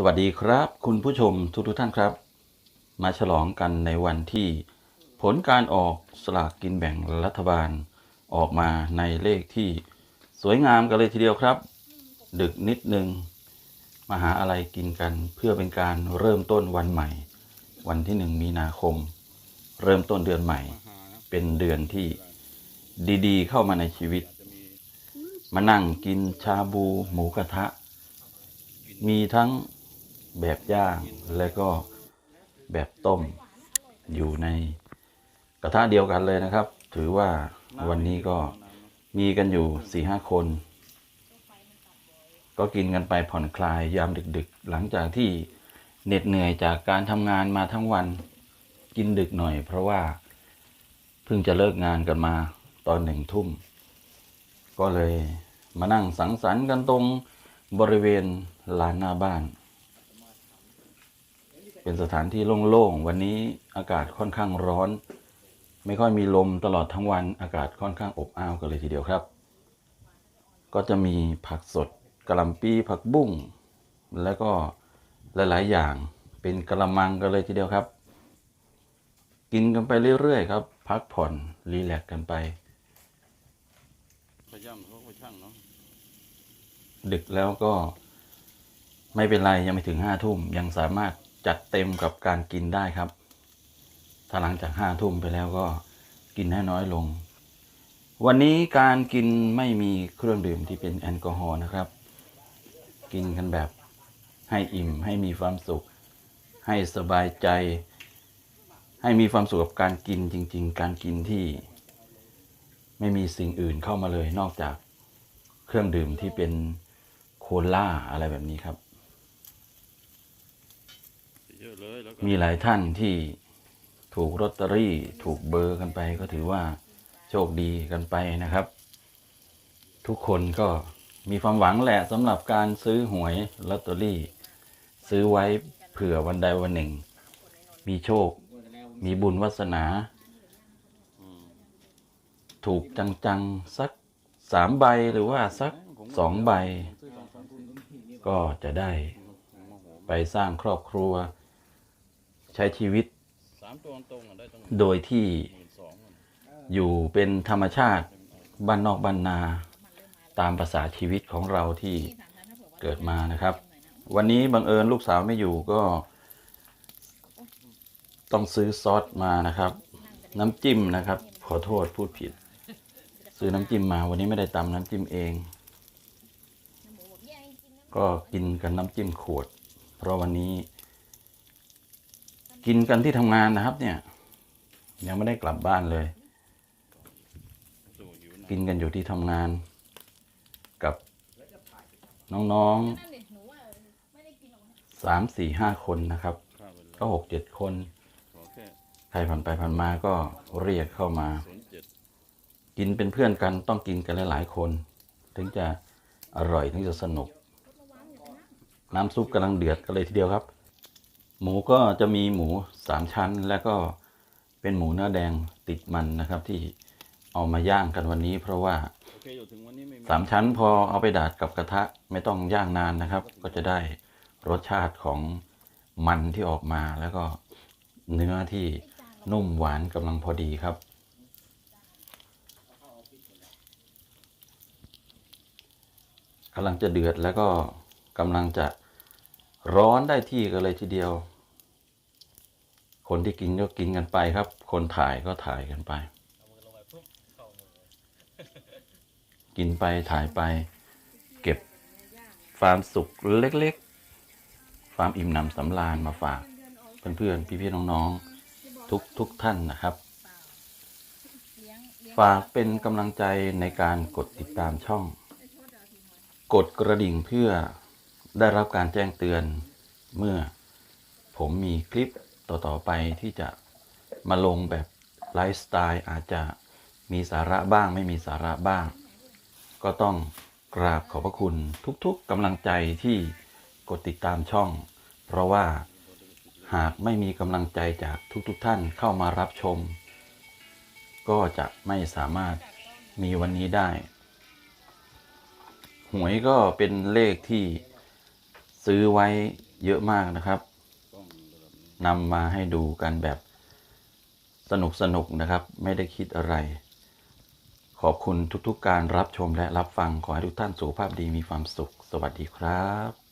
สวัสดีครับ คุณผู้ชมทุกทท่านครับ มาฉลองกันในวันที่ ผลการออกสลากกินแบ่งรัฐบาล ออกมาในเลขที่สวยงามกันเลยทีเดียวครับ ดึกนิดนึงมาหาอะไรกินกันเพื่อเป็นการเริ่มต้นวันใหม่ วันที่หนึ่งมีนาคม เริ่มต้นเดือนใหม่ เป็นเดือนที่ดีๆ เข้ามาในชีวิต มานั่งกินชาบูหมูกระทะ มีทั้ง แบบย่างและก็แบบต้มอยู่ในกระทะเดียวกันเลยนะครับ ถือว่าวันนี้ก็มีกันอยู่สี่ห้าคน ก็กินกันไปผ่อนคลายยามดึกๆ หลังจากที่เหน็ดเหนื่อยจากการทำงานมาทั้งวันกินดึกหน่อย เพราะว่าเพิ่งจะเลิกงานกันมาตอนหนึ่งทุ่ม ก็เลยมานั่งสังสรรค์กันตรงบริเวณลานหน้าบ้าน เป็นสถานที่โล่งๆ วันนี้อากาศค่อนข้างร้อน ไม่ค่อยมีลมตลอดทั้งวันอากาศค่อนข้างอบอ้าวกันเลยทีเดียวครับ ก็จะมีผักสดกะหล่ำปีผักบุ้งแล้วก็หลายๆ อย่างเป็นกระมังกันเลยทีเดียวครับ กินกันไปเรื่อยๆครับ พักผ่อนรีแลกซ์กันไปขย่ำเขาก็ช่างเนาะดึกแล้วก็ไม่เป็นไรยังไม่ถึงห้าทุ่มยังสามารถ จัดเต็มกับการกินได้ครับ ถ้าหลังจากห้าทุ่มไปแล้วก็กินให้น้อยลง วันนี้การกินไม่มีเครื่องดื่มที่เป็นแอลกอฮอล์นะครับ กินกันแบบให้อิ่มให้มีความสุข ให้สบายใจ ให้มีความสุขกับการกินจริง ๆ การกินที่ ไม่มีสิ่งอื่นเข้ามาเลยนอกจากเครื่องดื่มที่เป็นโคล่าอะไรแบบนี้ครับ เยอะเลยแล้วก็ มีหลายท่านที่ถูกลอตเตอรี่ถูกเบอร์กันไป ก็ถือว่าโชคดีกันไปนะครับ ทุกคนก็มีความหวังแหละสำหรับการซื้อหวยลอตเตอรี่ ซื้อไว้เผื่อวันใดวันหนึ่ง มีโชค มีบุญวาสนา ถูกจังๆสักสามใบหรือว่าสักสองใบ ก็จะได้ไปสร้างครอบครัว ใช้ชีวิตสามตัวตรงๆอะได้ตั้งโดยที่หมื่นสองอะอยู่เป็นธรรมชาติบ้านนอกบ้านนา ตามภาษาชีวิตของเราที่เกิดมานะครับ วันนี้บังเอิญลูกสาวไม่อยู่ก็ ต้องซื้อซอสมานะครับ น้ำจิ้มนะครับ ขอโทษพูดผิด ซื้อน้ำจิ้มมาวันนี้ไม่ได้ตำน้ำจิ้มเอง ก็กินกันน้ำจิ้มขวด เพราะวันนี้ กินกันที่ทำงานนะครับ เนี่ย ยังไม่ได้กลับบ้านเลย กินกันอยู่ที่ทำงาน กับน้องๆสามสี่ห้าคนนะครับ ก็หกเจ็ดคน ใครผ่านไปผ่านมาก็เรียกเข้ามา กินเป็นเพื่อนกันต้องกินกันหลายๆคน ถึงจะอร่อยถึงจะสนุก น้ำซุปกำลังเดือดกันเลยทีเดียวครับ หมูก็จะมีหมูสามชั้น แล้วก็เป็นหมูเนื้อแดงติดมันนะครับ ที่เอามาย่างกันวันนี้ เพราะว่าโอเคอยู่ถึงวันนี้ไม่มีสามชั้นพอเอาไปดาดกับกระทะไม่ต้องย่างนานนะครับ ก็จะได้รสชาติของมันที่ออกมาแล้วก็เนื้อที่นุ่มหวานกำลังพอดีครับ กำลังจะเดือดแล้วก็กำลังจะ ร้อนได้ที่กันเลยทีเดียว คนที่กินก็กินกันไปครับ คนถ่ายก็ถ่ายกันไป กินไปถ่ายไป เก็บความสุขเล็กๆ ความอิ่มหนำสำราญมาฝากเพื่อนๆพี่ๆน้องๆ ทุกทุกท่านนะครับ ฝากเป็นกำลังใจในการกดติดตามช่อง กดกระดิ่งเพื่อ ได้รับการแจ้งเตือนเมื่อผมมีคลิปต่อ ๆ ไปที่จะมาลงแบบไลฟ์สไตล์อาจจะมีสาระบ้างไม่มีสาระบ้าง ก็ต้องกราบขอบพระคุณทุกๆกำลังใจที่กดติดตามช่อง เพราะว่าหากไม่มีกำลังใจจากทุกๆท่านเข้ามารับชม ก็จะไม่สามารถมีวันนี้ได้ หวยก็เป็นเลขที่ ซื้อไว้เยอะมากนะครับนำมาให้ดูกันแบบสนุกสนุกนะครับ ไม่ได้คิดอะไร ขอบคุณทุกๆการรับชมและรับฟังขอให้ทุกท่านสุขภาพดีมีความสุข สวัสดีครับ